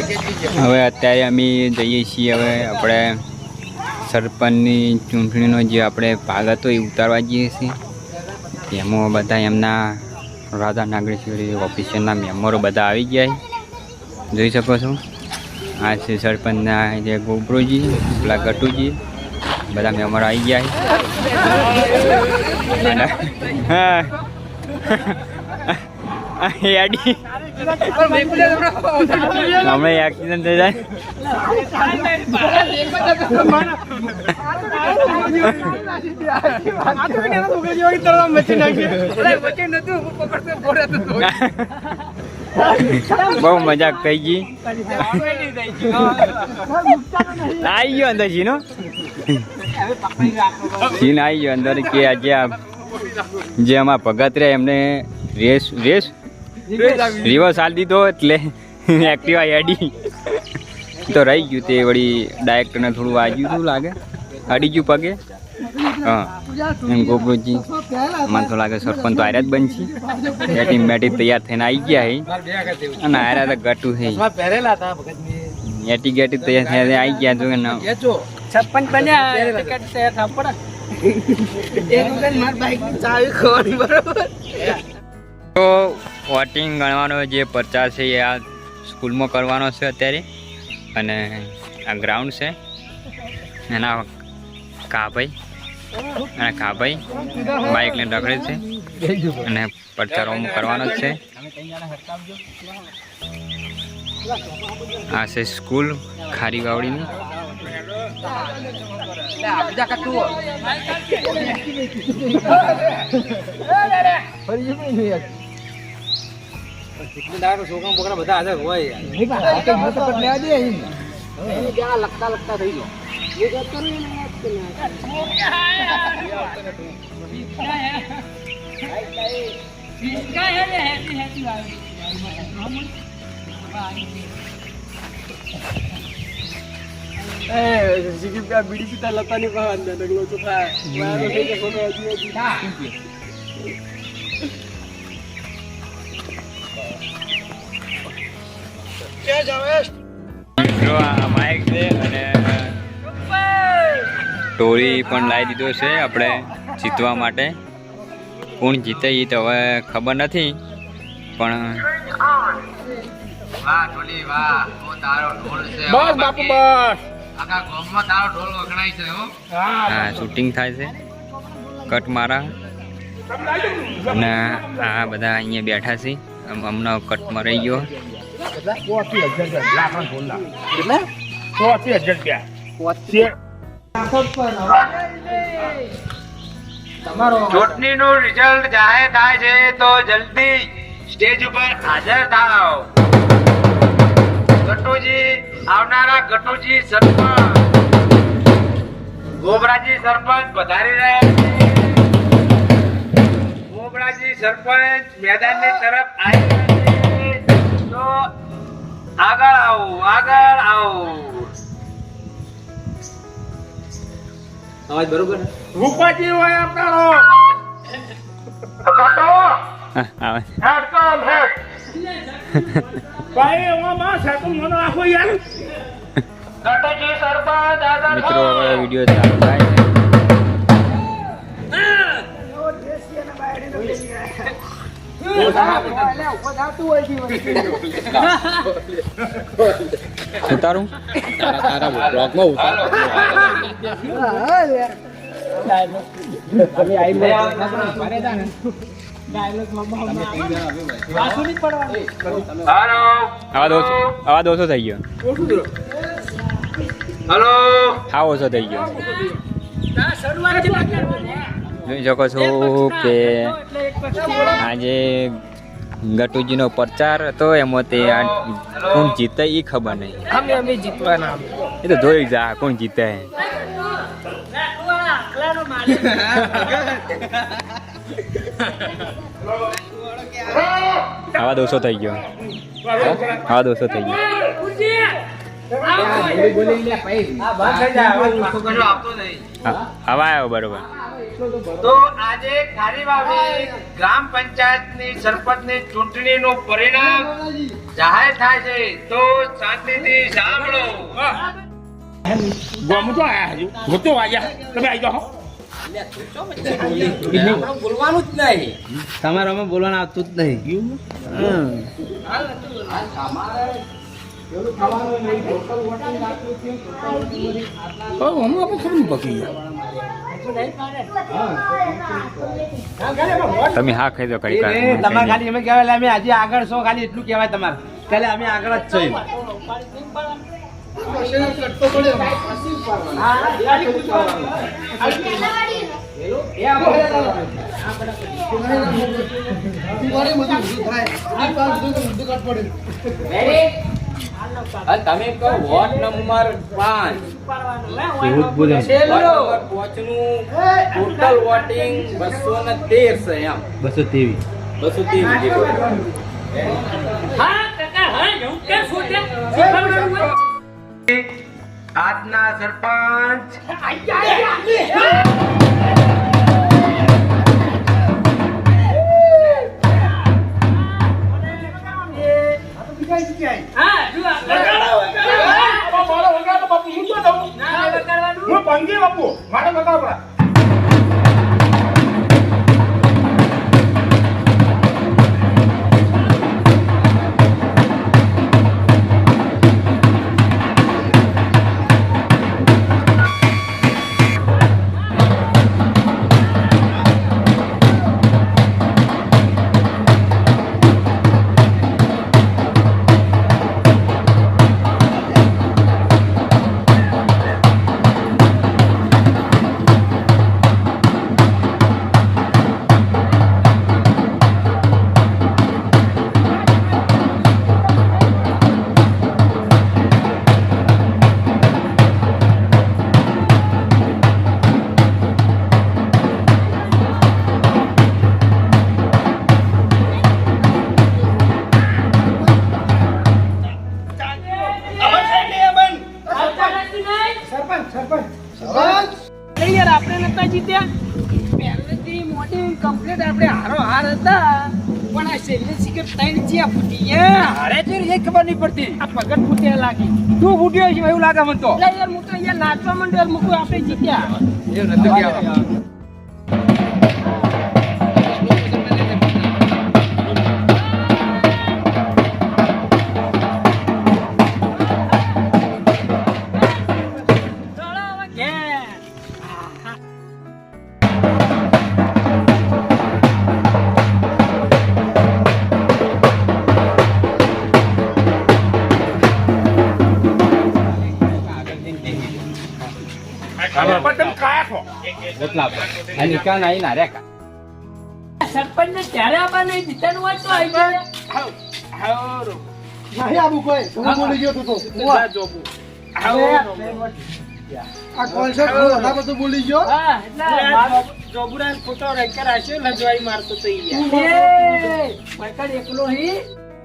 હવે અત્યારે અમે જઈએ છીએ હવે આપણે સરપંચની ચૂંટણીનો જે આપણે ભાગ હતો એ ઉતારવા જઈએ છીએ. તેમાં બધા એમના રાધા નાગરેશ્વરી ઓફિસરના મેમ્બરો બધા આવી ગયા જોઈ શકો છો. આ છે સરપંચના જે ગોબરોજી પેલા ગટુજી, બધા મેમ્બર આવી ગયા હા. આ હમણાં એક્સિડન્ટ થઈ જાય. બહુ મજાક થઈ ગઈ. આવી ગયો અંદર જીનો. જીન આવી ગયો અંદર કે આજે જે અમારા ભગત એમને રેસ રેસ રિવર્સ હાલ દીધો એટલે એક્ટિવા એડી તો રહી ગયું તે વળી ડાયરેક્ટરને થોડું વાગ્યું હતું લાગે. અડી ગયું પગે. હા. એમ ગોબરોજી મને તો લાગે સરપંચ તો આર્યા જ બનશે. બેટિંગ બેટિંગ તૈયાર થઈને આવી ગયા હે. અને આર્યા તો ગટું ભગત એટી ગેટી તૈયાર થઈને આવી ગયા જો ને છપ્પન બન્યા. તૈયાર થવા પડે એક વખત માર બાઈક ચાવી ખોવાની બરોબર? તો વોટિંગ ગણવાનો જે પ્રચાર છે એ આ સ્કૂલમાં કરવાનો છે અત્યારે. અને આ ગ્રાઉન્ડ છે. એના કાભાઈ. અને કાભાઈ બાઇકને ઢકડે છે. અને પ્રચાર કરવાનો છે. આ છે સ્કૂલ ખારી બીજા કટુઓ છોકરા બોકરા બધા હાજર હોય લગતા લગતા થઈ ગયો બીડી પીતા લતા ની અંદર ડગલો તો માઇક છે અને ટોળી પણ લાવી દીધો છે આપણે જીતવા માટે. કોણ જીતે એ તો હવે ખબર નથી પણ વાહ ઢોલી વાહ તો તારો ઢોલ છે. બસ બાપુ બસ. આખા ગામમાં તારો ઢોલ વખણાય છે હો. શૂટિંગ થાય છે. કટ મારા. અને આ બધા અહીંયા બેઠા છે. હમણાં કટમાં રહી ગયો. ચૂંટણીનું રિઝલ્ટ જાહેર થાય છે તો જલ્દી સ્ટેજ ઉપર હાજર થાવ ગટુજી આવનારા ગટુજી સરપંચ. ગોબરાજી સરપંચ પધારી રહ્યા છે. ગોબરાજી સરપંચ મેદાનની તરફ આવી તો આગળ આવો આગળ આવો. અવાજ બરોબર રૂપાજી હોય આપણો હા, આવે. હેડ. કામ ઉતારું? હાલો આવા ઉતારો અવાજ ઓછો થઈ ગયો. હાલો હા ઓછો થઈ ગયો. જોઈ શકો છો કે આજે ગટુજીનો પ્રચાર હતો એમાં તે કોણ જીતે એ ખબર નહીં. અમે અમે જીતવાના એ તો જોઈ જા કોણ જીતે આવા દોસો થઈ ગયો. આવા દોષો થઈ ગયો. આવ્યો બરોબર તો આજે ખારીવાવી ગ્રામ પંચાયતની સરપંચની ચૂંટણીનું પરિણામ જાહેર થાય છે. તો શાંતિથી સાંભળો. ગોમું તો આયા હજુ. ગોતો આયા. તમે આવી જાઓ બોલવાનું જ નહીં. તમારે અમે બોલવાનું આવતું જ નહીં. હમણાં આપણે તમે હા ખાઈ દો કઈ તમારે ખાલી અમે કહેવાય અમે આજે આગળ છો ખાલી એટલું કહેવાય તમારે. કાલે અમે આગળ જ છો એમ. તમે કહો વોટ નંબર પાંચ. એવું બોલે છે. વોટ નંબર પાંચ ટોટલ વોટિંગ બસો ને તેર છે એમ. બસો ત્રેવીસ બસો ત્રેવીસ આજના સરપંચ. હાર હતા પણ આ શેરીને સિગરેટ ત્રણ જ્યાં ફૂટી ગયા હારે છે એ ખબર નહીં પડતી. આ પગટ ફૂટ્યા લાગી. તું ફૂટ્યો છે એવું લાગે મને તો. એટલે યાર હું તો યાર નાચવા માંડ્યો મૂકું આપણે જીત્યા. એવું નતું તમે ના રેકા સરપંચ ને ત્યારે આપણને જીતવાનું હોય તો આવી જાય. નહીં આવું કોઈ? હું બોલી ગયો તું તો. આ કોન્સર્ટ હું વધારે બધું બોલી ગયો? હા એટલે જોબુરા ફોટો રેકર આશ્યો લજવાઈ મારતો તો ઈ. યાર એકલો હી?